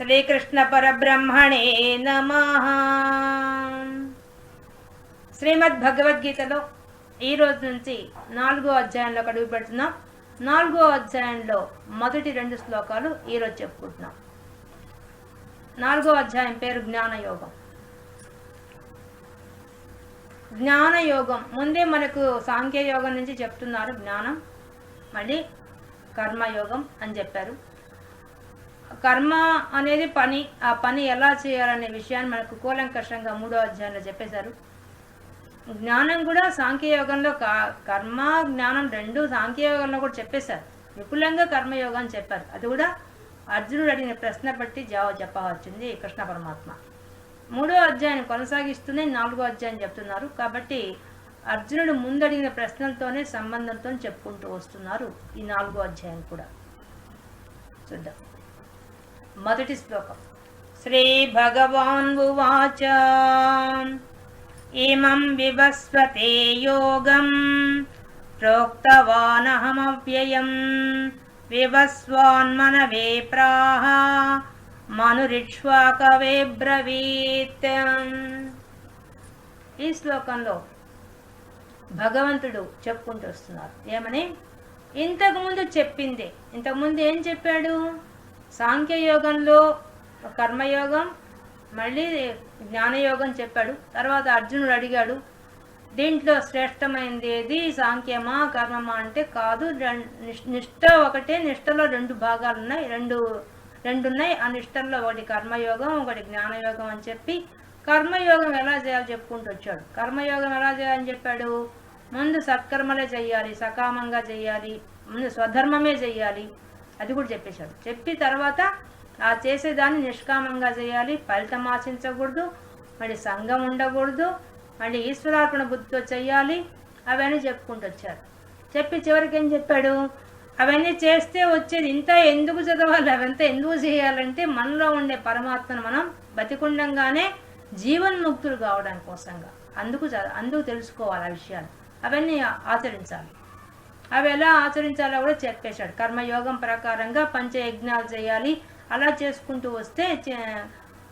శ్రీకృష్ణ పరబ్రహ్మణే నమ. శ్రీమద్ భగవద్గీతలో ఈ రోజు నుంచి నాలుగో అధ్యాయంలో అడుగు పెడుతున్నాం నాలుగో అధ్యాయంలో మొదటి రెండు శ్లోకాలు ఈరోజు చెప్పుకుంటున్నాం. నాలుగో అధ్యాయం పేరు జ్ఞానయోగం. జ్ఞానయోగం. ముందే మనకు సాంఖ్యయోగం నుంచి చెప్తున్నారు జ్ఞానం. మళ్ళీ కర్మయోగం అని చెప్పారు. కర్మ అనేది పని ఆ పని ఎలా చేయాలనే విషయాన్ని మనకు కూలంకషంగా మూడో అధ్యాయంలో చెప్పేశారు. జ్ఞానం కూడా సాంఖ్యయోగంలో కా- కర్మ జ్ఞానం రెండు సాంఖ్యయోగంలో కూడా చెప్పేశారు. విపులంగా కర్మయోగం అని చెప్పారు. అది కూడా అర్జునుడు అడిగిన ప్రశ్న బట్టి జవాబు చెప్పవచ్చింది కృష్ణ పరమాత్మ. మూడో అధ్యాయం కొనసాగిస్తూనే నాలుగో అధ్యాయం చెప్తున్నారు. కాబట్టి అర్జునుడు ముందు అడిగిన ప్రశ్నలతోనే సంబంధంతో చెప్పుకుంటూ వస్తున్నారు ఈ నాలుగో అధ్యాయం కూడా. చూద్దాం. మొదటి శ్లోకం. శ్రీ భగవాన్ ఉవాచ. ఇమం వివస్వతే యోగం. ప్రోక్తవానహమవ్యయం. వివస్వాన్మనవే ప్రాహ. మనురిక్ష్వాకవే బ్రవీత్. ఈ శ్లోకంలో భగవంతుడు చెప్పుకుంటూ వస్తున్నారు. ఏమని? ఇంతకుముందు చెప్పిందే. ఇంతకుముందు ఏం చెప్పాడు? సాంఖ్యయోగంలో కర్మయోగం మళ్ళీ జ్ఞానయోగం చెప్పాడు. తర్వాత అర్జునుడు అడిగాడు దీంట్లో శ్రేష్టమైనది ఏది సాంఖ్యమా కర్మమా? అంటే కాదు నిష్ట ఒకటే నిష్టలో రెండు భాగాలు ఉన్నాయి రెండు రెండు ఉన్నాయి ఆ నిష్టల్లో ఒకటి కర్మయోగం ఒకటి జ్ఞానయోగం అని చెప్పి కర్మయోగం ఎలా చేయాలో చెప్పుకుంటూ వచ్చాడు. కర్మయోగం ఎలా చేయాలని చెప్పాడు? ముందు సత్కర్మలే చేయాలి సకామంగా చేయాలి ముందు స్వధర్మమే చేయాలి. అది కూడా చెప్పేశాడు చెప్పి తర్వాత ఆ చేసేదాన్ని నిష్కామంగా చేయాలి. ఫలితం ఆశించకూడదు. మళ్ళీ సంఘం ఉండకూడదు. మళ్ళీ ఈశ్వరార్పణ బుద్ధితో చెయ్యాలి. అవన్నీ చెప్పుకుంటూ వచ్చారు. చెప్పి చివరికి ఏం చెప్పాడు? అవన్నీ చేస్తే వచ్చేది ఇంత ఎందుకు చదవాలి? అవంతా ఎందుకు చేయాలంటే మనలో ఉండే పరమాత్మను మనం బతికుండంగానే జీవన్ముక్తులు కావడం కోసంగా. అందుకు అందుకు తెలుసుకోవాలి ఆ విషయాలు. అవన్నీ ఆచరించాలి. అవి ఎలా ఆచరించాలో కూడా చెప్పేశాడు కర్మయోగం ప్రకారంగా పంచయజ్ఞాలు చేయాలి. అలా చేసుకుంటూ వస్తే చే-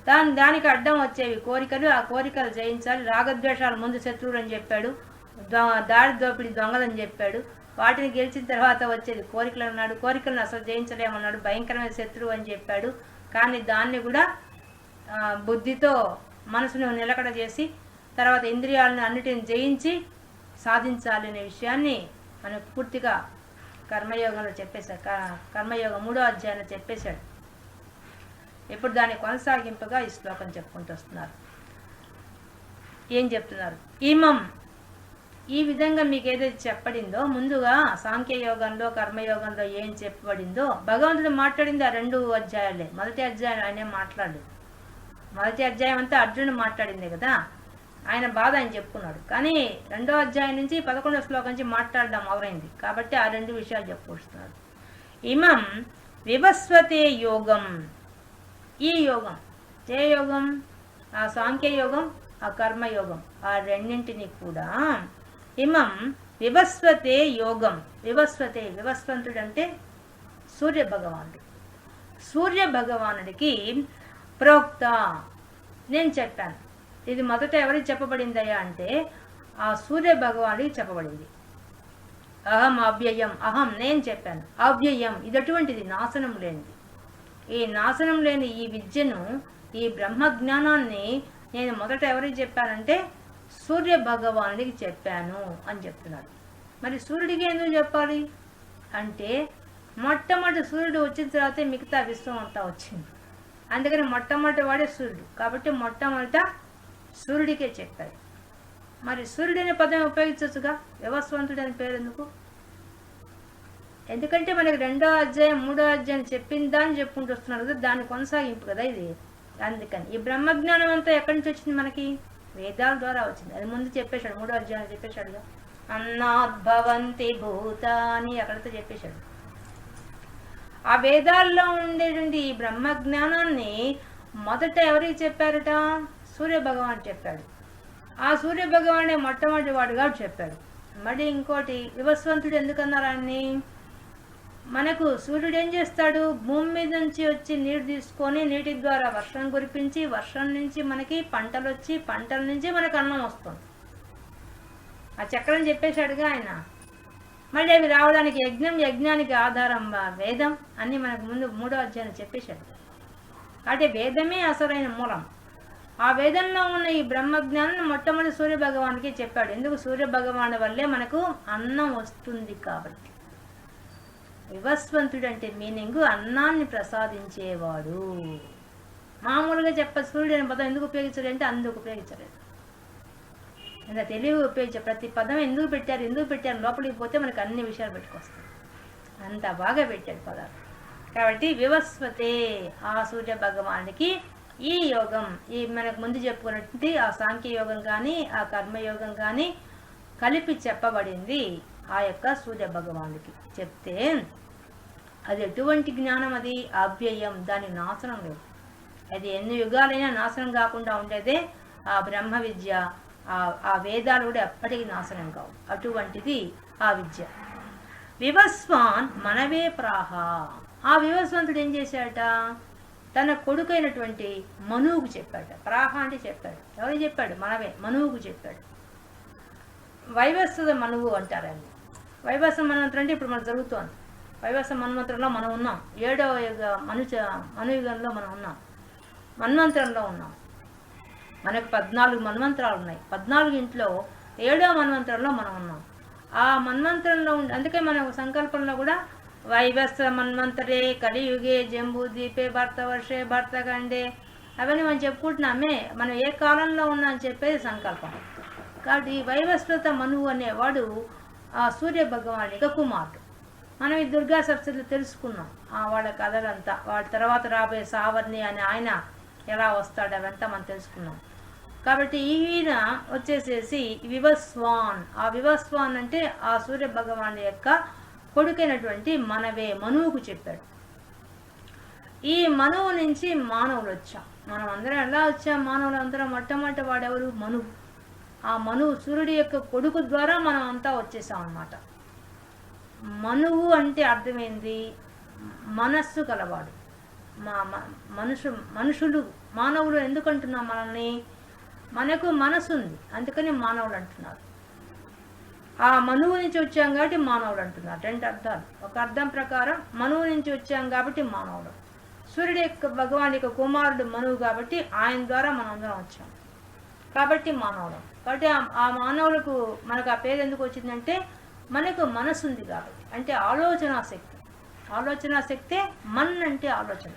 దాని దానికి అడ్డం వచ్చేవి కోరికలు. ఆ కోరికలు జయించాలి. రాగద్వేషాలు ముందు శత్రువులు అని చెప్పాడు. దారి దాడి దోపిడి దొంగలని చెప్పాడు. వాటిని గెలిచిన తర్వాత వచ్చేది కోరికలు అన్నాడు. కోరికలను అసలు జయించలేమన్నాడు. భయంకరమైన శత్రువు అని చెప్పాడు. కానీ దాన్ని కూడా బుద్ధితో మనసును నిలకడ చేసి తర్వాత ఇంద్రియాలను అన్నిటిని జయించి సాధించాలి అనే విషయాన్ని మనకు పూర్తిగా కర్మయోగంలో చెప్పేశాడు. క- కర్మయోగం మూడో అధ్యాయంలో చెప్పేశాడు. ఇప్పుడు దాని కొనసాగింపుగా ఈ శ్లోకం చెప్పుకుంటూ వస్తున్నారు. ఏం చెప్తున్నారు? ఇమం. ఈ విధంగా మీకు ఏదైతే చెప్పడిందో ముందుగా సాంఖ్యయోగంలో కర్మయోగంలో ఏం చెప్పబడిందో భగవంతుడు మాట్లాడింది ఆ రెండు అధ్యాయాలే. మొదటి అధ్యాయం ఆయనే మాట్లాడలేదు. మొదటి అధ్యాయం అంతా అర్జునుడు మాట్లాడిందే కదా? ఆయన బాధ ఆయన చెప్పుకున్నాడు. కానీ రెండో అధ్యాయం నుంచి పదకొండో శ్లోకం నుంచి మాట్లాడడం మొదలైంది. కాబట్టి ఆ రెండు విషయాలు చెప్పుకొస్తున్నాడు. ఇమం వివస్వతే యోగం. ఈ యోగం ఏ యోగం ఆ సాంఖ్య యోగం ఆ కర్మయోగం ఆ రెండింటిని కూడా ఇమం వివస్వతే యోగం. వివస్వతే వివస్వంతుడు అంటే సూర్య భగవానుడు సూర్య భగవానుడికి ప్రోక్త. నేను చెప్పాను. ఇది మొదట ఎవరికి చెప్పబడిందయ్యా అంటే ఆ సూర్య భగవానుడికి చెప్పబడింది. అహం అవ్యయం అహం నేను చెప్పాను. అవ్యయం ఇది నాశనం లేనిది. ఈ నాశనం లేని ఈ విద్యను ఈ బ్రహ్మ జ్ఞానాన్ని నేను మొదట ఎవరికి చెప్పానంటే సూర్య భగవానుడికి చెప్పాను అని చెప్తున్నాడు. మరి సూర్యుడికి ఎందుకు చెప్పాలి? అంటే మొట్టమొదటి సూర్యుడు వచ్చిన తర్వాతే మిగతా విశ్వం అంతా వచ్చింది. అందుకని మొట్టమొదటి వాడే సూర్యుడు. కాబట్టి మొట్టమొదట సూర్యుడికే చెప్పాడు మరి సూర్యుడు పదం ఉపయోగించవచ్చుగా? వ్యవస్వంతుడు అని పేరు ఎందుకు ఎందుకంటే మనకి రెండో అధ్యాయం మూడో అధ్యాయం చెప్పిందా అని చెప్పుకుంటూ వస్తున్నారు కదా దాని కొనసాగింపు కదా ఇది. అందుకని ఈ బ్రహ్మజ్ఞానం అంతా ఎక్కడి నుంచి వచ్చింది మనకి? వేదాల ద్వారా వచ్చింది. అది ముందు చెప్పేశాడు మూడో అధ్యాయం చెప్పేశాడు అన్నాద్భవంతి భూతాని అక్కడితో చెప్పేశాడు. ఆ వేదాల్లో ఉండేటువంటి ఈ బ్రహ్మజ్ఞానాన్ని మొదట ఎవరికి చెప్పారట? సూర్య భగవాన్ చెప్పాడు. ఆ సూర్య భగవానే మొట్టమొదటి వాడుగా చెప్పాడు. మళ్ళీ ఇంకోటి వివస్వంతుడు ఎందుకన్నారు ఆయన్ని? మనకు సూర్యుడు ఏం చేస్తాడు? భూమి మీద నుంచి వచ్చి నీరు తీసుకొని నీటి ద్వారా వర్షం కురిపించి వర్షం నుంచి మనకి పంటలు వచ్చి పంటల నుంచి మనకు అన్నం వస్తుంది. ఆ చక్రం చెప్పేశాడుగా ఆయన. మళ్ళీ అవి రావడానికి యజ్ఞం యజ్ఞానికి ఆధారం వేదం అన్ని మనకు ముందు మూడో అధ్యాయం చెప్పేశాడు. కాబట్టి వేదమే అసలైన మూలం. ఆ వేదంలో ఉన్న ఈ బ్రహ్మజ్ఞానం మొట్టమొదటి సూర్య భగవానికి చెప్పాడు. ఎందుకు సూర్య భగవాను వల్లే మనకు అన్నం వస్తుంది కాబట్టి? వివస్వంతుడు అంటే మీనింగ్ అన్నాన్ని ప్రసాదించేవాడు. మామూలుగా చెప్ప సూర్యుడు అనే పదం ఎందుకు ఉపయోగించలేదు అంటే అందుకు ఉపయోగించలేదు ఇంత తెలివి ఉపయోగించే ప్రతి పదం ఎందుకు పెట్టారు ఎందుకు పెట్టారు లోపలికి పోతే మనకు అన్ని విషయాలు పెట్టుకొస్తాయి. అంత బాగా పెట్టాడు పదాలు. కాబట్టి వివస్వతే ఆ సూర్య భగవానికి ఈ యోగం ఈ మనకు ముందు చెప్పుకున్నటువంటి ఆ సాంఖ్య యోగం కానీ ఆ కర్మయోగం కానీ కలిపి చెప్పబడింది ఆ యొక్క సూర్య భగవానుడికి. చెప్తే అది ఎటువంటి జ్ఞానం అది? అవ్యయం. దాని నాశనం లేదు. అది ఎన్ని యుగాలైనా నాశనం కాకుండా ఉండేదే ఆ బ్రహ్మ విద్య. ఆ- వేదాలు కూడా ఎప్పటికీ నాశనం కావు. అటువంటిది ఆ విద్య. వివస్వాన్ మనవే ప్రాహ. ఆ వివస్వంతుడు ఏం చేశాట తన కొడుకైనటువంటి మనువుకు చెప్పాడు. ప్రాహ అంటే చెప్పాడు. ఎవరు చెప్పాడు? మనమే మనువుకు చెప్పాడు. వైవస్వత మనువు అంటారండి. వైవస్వ మన్వంతరం అంటే ఇప్పుడు మనకు జరుగుతోంది. వైవస్వ మన్వంతరంలో మనం ఉన్నాం. ఏడవ యుగ మనుచ మనుయుగంలో మనం ఉన్నాం. మన్వంతరంలో ఉన్నాం. మనకు పద్నాలుగు మన్వంతరాలు ఉన్నాయి. పద్నాలుగు ఇంట్లో ఏడవ మన్వంతరంలో మనం ఉన్నాం. ఆ మన్వంతరంలో ఉండే అందుకే మన సంకల్పంలో కూడా వైవస్వ మన్వంతరే కలియుగే జంబూ దీపే భర్త వర్షే భర్త అవన్నీ మనం చెప్పుకుంటున్నామే. మనం ఏ కాలంలో ఉన్నా అని చెప్పేది సంకల్పం. కాబట్టి ఈ వైవస్వత మనువు అనేవాడు ఆ సూర్య భగవాన్ యొక్క కుమారుడు మనం ఈ దుర్గా సప్తలు తెలుసుకున్నాం. ఆ వాళ్ళ కథలంతా వాడి తర్వాత రాబోయే సావర్ణి అని ఆయన ఎలా వస్తాడు అవంతా మనం తెలుసుకున్నాం. కాబట్టి ఈయన వచ్చేసేసి వివస్వాన్. ఆ వివస్వాన్ అంటే ఆ సూర్య భగవాన్ యొక్క కొడుకైనటువంటి మనవే మనువుకు చెప్పాడు. ఈ మనువు నుంచి మానవులు వచ్చాం. మనం అందరం ఎలా వచ్చాం? మానవులు అందరం మొట్టమొదటి వాడెవరు? మనువు. ఆ మనువు సూర్యుడి యొక్క కొడుకు ద్వారా మనం అంతా వచ్చేసాం అన్నమాట. మనువు అంటే అర్థమైంది మనస్సు గలవాడు. మా మ- మనుషు మనుషులు మానవులు ఎందుకంటున్నాం మనల్ని? మనకు మనసు ఉంది అందుకని మానవులు అంటున్నారు. ఆ మనువు నుంచి వచ్చాం కాబట్టి మానవుడు అంటున్నారు రెండు అర్థాలు. ఒక అర్థం ప్రకారం మనువు నుంచి వచ్చాం కాబట్టి మానవుడు. సూర్యుడు యొక్క భగవాన్ యొక్క కుమారుడు మనువు కాబట్టి ఆయన ద్వారా మనం అందరం వచ్చాం. కాబట్టి మానవుడు. కాబట్టి ఆ- ఆ మానవులకు మనకు ఆ పేరు ఎందుకు వచ్చిందంటే మనకు మనసు ఉంది కాబట్టి. అంటే ఆలోచన శక్తి. ఆలోచన శక్తే మన్ అంటే ఆలోచన.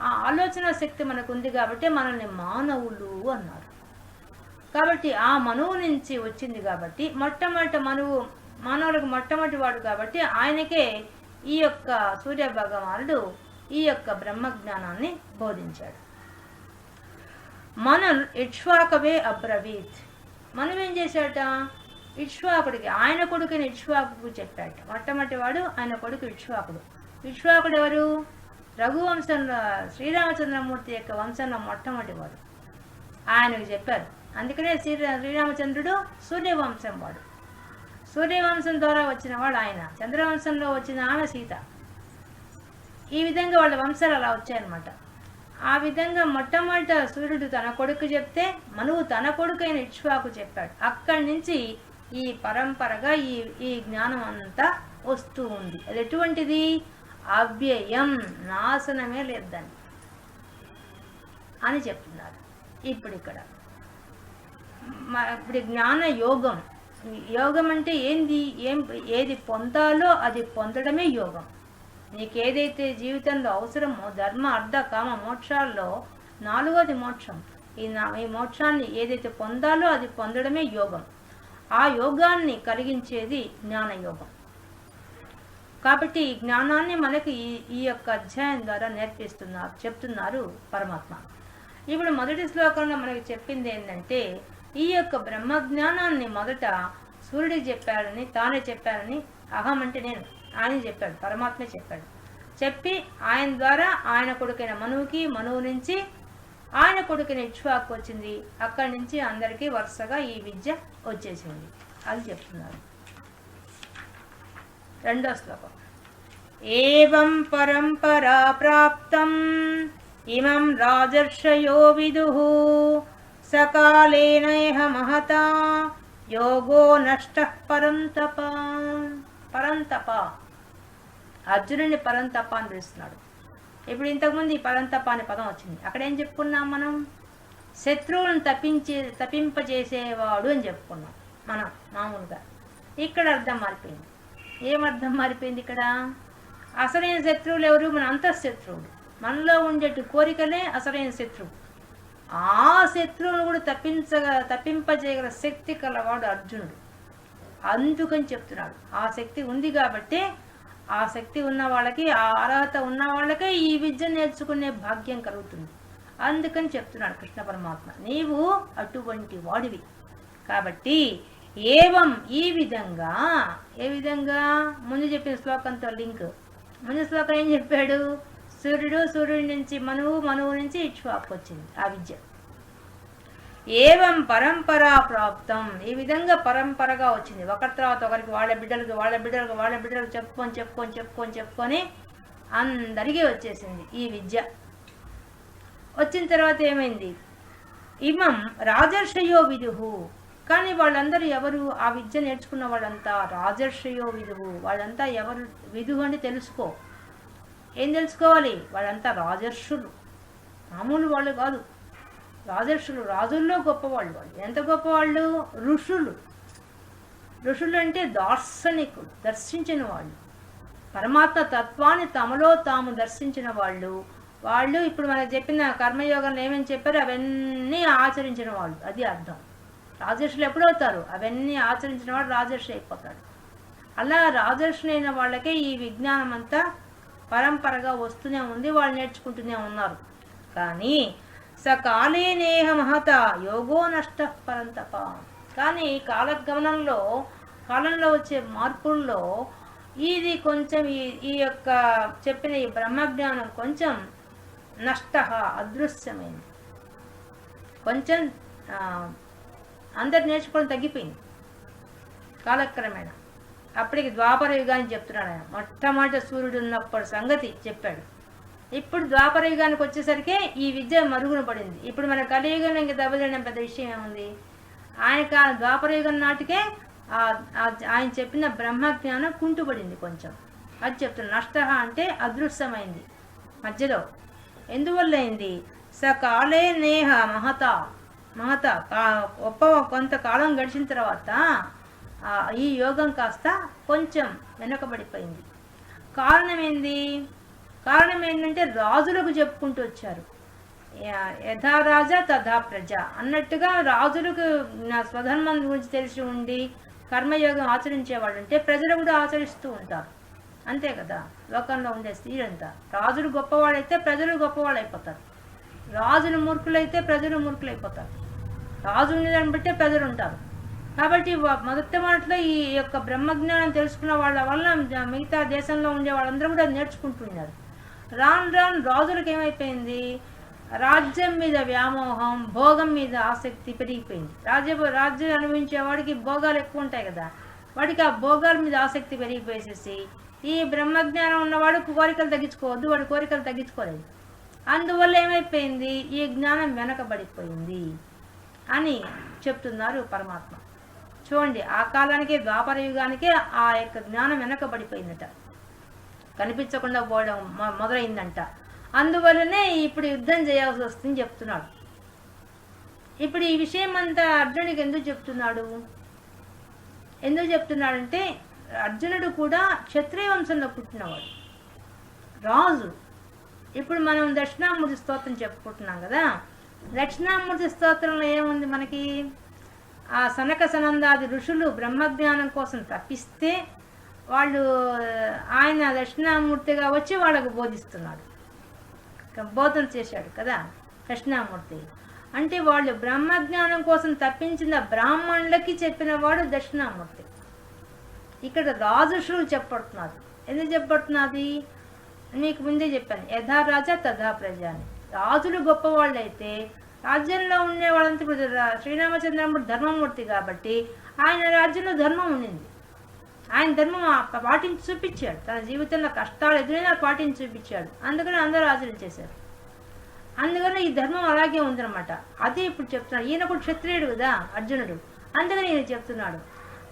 ఆ ఆలోచన శక్తి మనకు ఉంది కాబట్టి మనల్ని మానవులు అన్నారు. కాబట్టి ఆ మనువు నుంచి వచ్చింది కాబట్టి మొట్టమొదటి మనువు మానవులకు మొట్టమొదటి వాడు కాబట్టి ఆయనకే ఈ యొక్క సూర్య భగవానుడు ఈ యొక్క బ్రహ్మజ్ఞానాన్ని బోధించాడు. మనం ఇక్ష్వాకవే అబ్రవీత్. మనం ఏం చేశాట ఇక్ష్వాకుడికి ఆయన కొడుకుని ఇక్ష్వాకు చెప్పాట మొట్టమొదటి వాడు ఆయన కొడుకు ఇక్ష్వాకుడు. ఇక్ష్వాకుడు ఎవరు? రఘువంశంలో శ్రీరామచంద్రమూర్తి యొక్క వంశంలో మొట్టమొదటి వాడు. ఆయనకు చెప్పారు అందుకనే శ్రీ శ్రీరామచంద్రుడు సూర్యవంశం వాడు. సూర్యవంశం ద్వారా వచ్చిన వాడు ఆయన. చంద్రవంశంలో వచ్చిన ఆమె సీత. ఈ విధంగా వాళ్ళ వంశాలు అలా వచ్చాయన్నమాట. ఆ విధంగా మొట్టమొదట సూర్యుడు తన కొడుకు చెప్తే మనువు తన కొడుకైన ఇక్ష్వాకు చెప్పాడు. అక్కడి నుంచి ఈ పరంపరగా ఈ ఈ జ్ఞానం అంతా వస్తూ ఉంది. అది ఎటువంటిది? అవ్యయం. నాశనమే లేదని అని చెప్తున్నారు. ఇప్పుడు ఇక్కడ. ఇప్పుడు జ్ఞాన యోగం. యోగం అంటే ఏంది? ఏం ఏది పొందాలో అది పొందడమే యోగం. నీకు ఏదైతే జీవితంలో అవసరమో ధర్మ అర్ధ కామ మోక్షాల్లో నాలుగోది మోక్షం. ఈ నా ఈ మోక్షాన్ని ఏదైతే పొందాలో అది పొందడమే యోగం. ఆ యోగాన్ని కలిగించేది జ్ఞానయోగం కాబట్టి ఈ జ్ఞానాన్ని మనకి ఈ ఈ యొక్క అధ్యాయం ద్వారా నేర్పిస్తున్నారు చెప్తున్నారు పరమాత్మ. ఇప్పుడు మొదటి శ్లోకంలో మనకి చెప్పింది ఏంటంటే ఈ యొక్క బ్రహ్మజ్ఞానాన్ని మొదట సూర్యుడు చెప్పారని తానే చెప్పారని అహం అంటే నేను ఆయన చెప్పాడు పరమాత్మే చెప్పాడు. చెప్పి ఆయన ద్వారా ఆయన కొడుకైన మనువుకి మనువు నుంచి ఆయన కొడుకుని ఇక్ష్వాకు వచ్చింది. అక్కడి నుంచి అందరికీ వరుసగా ఈ విద్య వచ్చేసింది. అది చెప్తున్నారు. రెండో శ్లోకం. ఏవం పరంపరా ప్రాప్తం ఇమం రాజర్షయో విదు. సకాలేనైహ మహతా యోగో నష్ట పరంతప. పరంతప. అర్జునుడిని పరంతప అని పిలుస్తున్నాడు. ఇప్పుడు ఇంతకుముందు ఈ పరంతప అనే పదం వచ్చింది. అక్కడ ఏం చెప్పుకున్నాం మనం? శత్రువులను తప్పించే తప్పింపజేసేవాడు అని చెప్పుకున్నాం మనం మామూలుగా. ఇక్కడ అర్థం మారిపోయింది. ఏమర్థం మారిపోయింది ఇక్కడ? అసలైన శత్రువులు ఎవరు? మన అంతఃశత్రువులు. మనలో ఉండేటి కోరికలే అసలైన శత్రువు. ఆ శత్రువును కూడా తప్పించగ తప్పింపజేయగల శక్తి కలవాడు అర్జునుడు. అందుకని చెప్తున్నాడు. ఆ శక్తి ఉంది కాబట్టి ఆ శక్తి ఉన్న వాళ్ళకి ఆ అర్హత ఉన్న వాళ్ళకే ఈ విద్య నేర్చుకునే భాగ్యం కలుగుతుంది. అందుకని చెప్తున్నాడు కృష్ణ పరమాత్మ. నీవు అటువంటి వాడివి. కాబట్టి ఏవం ఈ విధంగా ఏ విధంగా? ముందు చెప్పిన శ్లోకంతో లింక్. ముందు శ్లోకం ఏం చెప్పాడు? సూర్యుడు సూర్యుడి నుంచి మనువు మనువు నుంచి ఇక్ష్వాకు వచ్చింది ఆ విద్య. ఏవం పరంపరా ప్రాప్తం. ఈ విధంగా పరంపరగా వచ్చింది. ఒకరి తర్వాత ఒకరికి వాళ్ళ బిడ్డలకి వాళ్ళ బిడ్డలకు వాళ్ళ బిడ్డలకు చెప్పుకొని చెప్పుకొని చెప్పుకొని చెప్పుకొని అందరికీ వచ్చేసింది ఈ విద్య. వచ్చిన తర్వాత ఏమైంది? ఇమం రాజర్షయో విదుహు. కానీ వాళ్ళందరూ ఎవరు? ఆ విద్య నేర్చుకున్న వాళ్ళంతా రాజర్షయో విధువు వాళ్ళంతా ఎవరు? విధువు అని తెలుసుకో. ఏం తెలుసుకోవాలి? వాళ్ళంతా రాజర్షులు. మామూలు వాళ్ళు కాదు. రాజర్షులు రాజుల్లో గొప్పవాళ్ళు వాళ్ళు. ఎంత గొప్పవాళ్ళు? ఋషులు. ఋషులు అంటే దార్శనికులు దర్శించిన వాళ్ళు. పరమాత్మ తత్వాన్ని తమలో తాము దర్శించిన వాళ్ళు. వాళ్ళు ఇప్పుడు మనకు చెప్పిన కర్మయోగంలో ఏమేమి చెప్పారు అవన్నీ ఆచరించిన వాళ్ళు. అది అర్థం. రాజర్షులు ఎప్పుడవుతారు అవన్నీ ఆచరించిన వాడు రాజర్షి అయిపోతాడు. అలా రాజర్షులైన వాళ్ళకే ఈ విజ్ఞానం అంతా పరంపరగా వస్తూనే ఉంది వాళ్ళు నేర్చుకుంటూనే ఉన్నారు. కానీ సకాలేనేహ మహత యోగో నష్ట పరంతప. కానీ కాలగమనంలో కాలంలో వచ్చే మార్పుల్లో ఇది కొంచెం ఈ ఈ యొక్క చెప్పిన ఈ బ్రహ్మజ్ఞానం కొంచెం నష్ట అదృశ్యమైంది. కొంచెం అందరు నేర్చుకోవడం తగ్గిపోయింది కాలక్రమేణా. అప్పటికి ద్వాపర యుగాన్ని చెప్తున్నాడు ఆయన. మొట్టమొదటి సూర్యుడు ఉన్నప్పటి సంగతి చెప్పాడు. ఇప్పుడు ద్వాపర యుగానికి వచ్చేసరికి ఈ విద్య మరుగున పడింది. ఇప్పుడు మన కలియుగంలో ఇంకా దెబ్బతినడం పెద్ద విషయం ఏముంది? ఆయన కా ద్వాపర యుగం నాటికే ఆయన చెప్పిన బ్రహ్మజ్ఞానం కుంటుపడింది కొంచెం. అది చెప్తున్నా నష్ట అంటే అదృశ్యమైంది మధ్యలో. ఎందువల్ల అయింది? సకాలే నేహ మహత మహత కా- కొంతకాలం గడిచిన తర్వాత ఈ యోగం కాస్త కొంచెం వెనుకబడిపోయింది. కారణం ఏంది కారణం ఏంటంటే రాజులకు చెప్పుకుంటూ వచ్చారు. యథా రాజా తథా ప్రజ. అన్నట్టుగా రాజులకు నా స్వధర్మం గురించి తెలిసి ఉండి కర్మయోగం ఆచరించేవాళ్ళు అంటే ప్రజలు కూడా ఆచరిస్తూ ఉంటారు. అంతే కదా? లోకంలో ఉండే స్త్రీలంతా. రాజులు గొప్పవాళ్ళైతే ప్రజలు గొప్పవాళ్ళు అయిపోతారు రాజులు మూర్ఖులైతే ప్రజలు మూర్ఖులైపోతారు. రాజు ఉండేదాన్ని బట్టే ప్రజలు ఉంటారు కాబట్టి మొదటి మాటలో ఈ యొక్క బ్రహ్మజ్ఞానం తెలుసుకున్న వాళ్ళ వల్ల మిగతా దేశంలో ఉండే వాళ్ళందరూ కూడా నేర్చుకుంటున్నారు. రాను రాను రాజులకు ఏమైపోయింది? రాజ్యం మీద వ్యామోహం భోగం మీద ఆసక్తి పెరిగిపోయింది. రాజ్య రాజ్యం అనుభవించే వాడికి భోగాలు ఎక్కువ ఉంటాయి కదా. వాడికి ఆ భోగాల మీద ఆసక్తి పెరిగిపోయేసేసి ఈ బ్రహ్మజ్ఞానం ఉన్నవాడు కోరికలు తగ్గించుకోవద్దు వాడి కోరికలు తగ్గించుకోలేదు. అందువల్ల ఏమైపోయింది? ఈ జ్ఞానం వెనకబడిపోయింది అని చెప్తున్నారు పరమాత్మ. చూడండి ఆ కాలానికి ద్వాపర యుగానికి ఆ యొక్క జ్ఞానం వెనకబడిపోయిందట. కనిపించకుండా పోవడం మొదలైందంట. అందువల్లనే ఇప్పుడు యుద్ధం చేయాల్సి వస్తుందని చెప్తున్నాడు. ఇప్పుడు ఈ విషయం అంతా అర్జునుడికి ఎందుకు చెప్తున్నాడు? ఎందుకు చెప్తున్నాడంటే అర్జునుడు కూడా క్షత్రియ వంశంలో పుట్టినవాడు. రాజు. ఇప్పుడు మనం దక్షిణామూర్తి స్తోత్రం చెప్పుకుంటున్నాం కదా. దక్షిణామూర్తి స్తోత్రంలో ఏముంది మనకి? ఆ సనక సనందాది ఋషులు బ్రహ్మజ్ఞానం కోసం తప్పిస్తే వాళ్ళు ఆయన దక్షిణామూర్తిగా వచ్చి వాళ్ళకు బోధిస్తున్నాడు. బోధన చేశాడు కదా దక్షిణామూర్తి. అంటే వాళ్ళు బ్రహ్మజ్ఞానం కోసం తప్పించిన బ్రాహ్మణులకి చెప్పిన వాడు దక్షిణామూర్తి. ఇక్కడ రాజుషులు చెప్పబడుతున్నారు. ఎందుకు చెప్పబడుతున్నది? మీకు ముందే చెప్పాను. యథా రాజా తథా ప్రజ అని. రాజులు గొప్పవాళ్ళు అయితే రాజ్యంలో ఉండే వాళ్ళంతా ఇప్పుడు రా- ధర్మమూర్తి కాబట్టి ఆయన రాజ్యంలో ధర్మం ఉండింది. ఆయన ధర్మం పాటించి చూపించాడు. తన జీవితంలో కష్టాలు ఎదురైనా పాటించి చూపించాడు. అందుకని అందరూ ఆచరించేశారు అందుకని ఈ ధర్మం అలాగే ఉందన్నమాట. అదే ఇప్పుడు చెప్తున్నాడు. ఈయన కూడా క్షత్రియుడు కదా అర్జునుడు. అందుకని ఈయన చెప్తున్నాడు.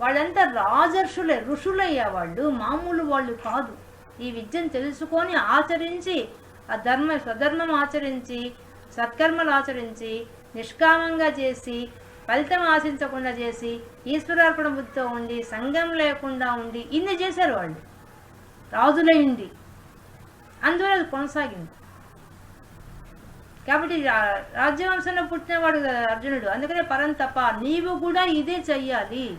వాళ్ళంతా రాజర్షులే ఋషులయ్యా వాళ్ళు మామూలు వాళ్ళు కాదు. ఈ విద్యను తెలుసుకొని ఆచరించి ఆ ధర్మ స్వధర్మం ఆచరించి సత్కర్మలు ఆచరించి నిష్కామంగా చేసి ఫలితం ఆశించకుండా చేసి ఈశ్వరార్పణ బుద్ధితో ఉండి సంఘం లేకుండా ఉండి ఇన్ని చేశారు వాళ్ళు. రాజులై ఉండి అందువల్ల అది కొనసాగింది. కాబట్టి రా- రాజ్యవంశంలో పుట్టినవాడు కదా అర్జునుడు. అందుకనే పరంతప నీవు కూడా ఇదే చెయ్యాలి.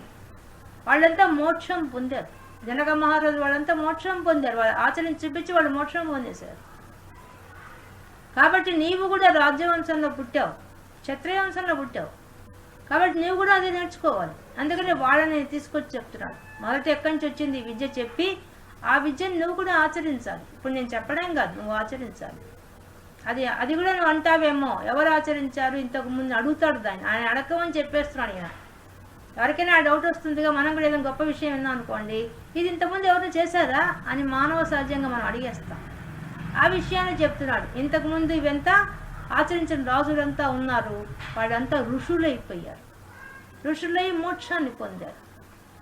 వాళ్ళంతా మోక్షం పొందారు. జనక మహారాజు వాళ్ళంతా మోక్షం పొందారు. వాళ్ళు ఆచరించి చూపించి వాళ్ళు మోక్షం పొందేశారు. కాబట్టి నీవు కూడా రాజ్యవంశంలో పుట్టావు క్షత్రియ వంశంలో పుట్టావు. కాబట్టి నీవు కూడా అదే నేర్చుకోవాలి. అందుకని వాళ్ళని తీసుకొచ్చి చెప్తున్నాడు మొదట ఎక్కడి నుంచి వచ్చింది ఈ విద్య చెప్పి ఆ విద్యను నువ్వు కూడా ఆచరించాలి. ఇప్పుడు నేను చెప్పడం కాదు నువ్వు ఆచరించాలి. అది అది కూడా నువ్వు అంటావేమో ఎవరు ఆచరించారు? ఇంతకు ముందు అడుగుతాడు దాన్ని. ఆయన అడగమని చెప్పేస్తున్నాడు ఈయన. ఎవరికైనా ఆ డౌట్ వస్తుందిగా మనం కూడా ఏదైనా గొప్ప విషయం విన్నాం అనుకోండి ఇది ఇంతకుముందు ఎవరు చేశారా అని మానవ సహజంగా మనం అడిగేస్తాం. ఆ విషయాన్ని చెప్తున్నాడు. ఇంతకుముందు ఇవంతా ఆచరించిన రాజులంతా ఉన్నారు వాళ్ళంతా ఋషులైపోయారు. ఋషులై మోక్షాన్ని పొందారు.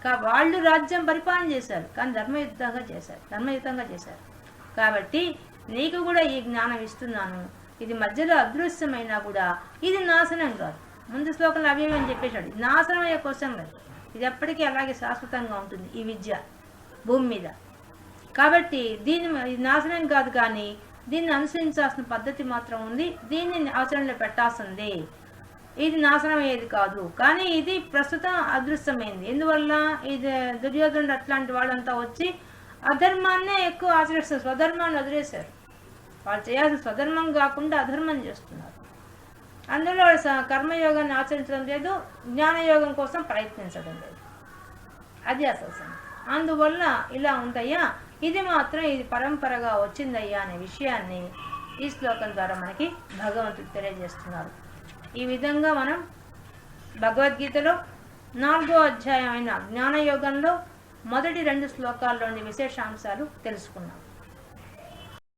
కా వాళ్ళు రాజ్యం పరిపాలన చేశారు కానీ ధర్మయుద్ధంగా చేశారు ధర్మయుద్ధంగా చేశారు. కాబట్టి నీకు కూడా ఈ జ్ఞానం ఇస్తున్నాను. ఇది మధ్యలో అదృశ్యమైనా కూడా ఇది నాశనం కాదు. ముందు శ్లోకంలో అవేమని చెప్పేశాడు? నాశనం అయ్యే కోసం కాదు. ఇది ఎప్పటికీ అలాగే శాశ్వతంగా ఉంటుంది ఈ విద్య భూమి మీద. కాబట్టి దీని ఇది నాశనం కాదు కానీ దీన్ని అనుసరించాల్సిన పద్ధతి మాత్రం ఉంది. దీన్ని ఆచరణలో పెట్టాల్సిందే. ఇది నాశనం అయ్యేది కాదు. కానీ ఇది ప్రస్తుతం అదృశ్యమైంది. ఎందువల్ల? ఇది దుర్యోధనుడు అట్లాంటి వాళ్ళంతా వచ్చి అధర్మాన్నే ఎక్కువ ఆచరిస్తారు. స్వధర్మాన్ని వదిలేశారు. వాళ్ళు చేయాల్సిన స్వధర్మం కాకుండా అధర్మం చేస్తున్నారు. అందులో వాళ్ళు కర్మయోగాన్ని ఆచరించడం లేదు. జ్ఞానయోగం కోసం ప్రయత్నించడం లేదు. అది అసలు అందువల్ల ఇలా ఉంటాయా? ఇది మాత్రం ఇది పరంపరగా వచ్చిందయ్యా అనే విషయాన్ని ఈ శ్లోకం ద్వారా మనకి భగవంతుడు తెలియజేస్తున్నారు. ఈ విధంగా మనం భగవద్గీతలో నాలుగో అధ్యాయం అయిన జ్ఞానయోగంలో మొదటి రెండు శ్లోకాల్లోని విశేషాంశాలు తెలుసుకున్నాం.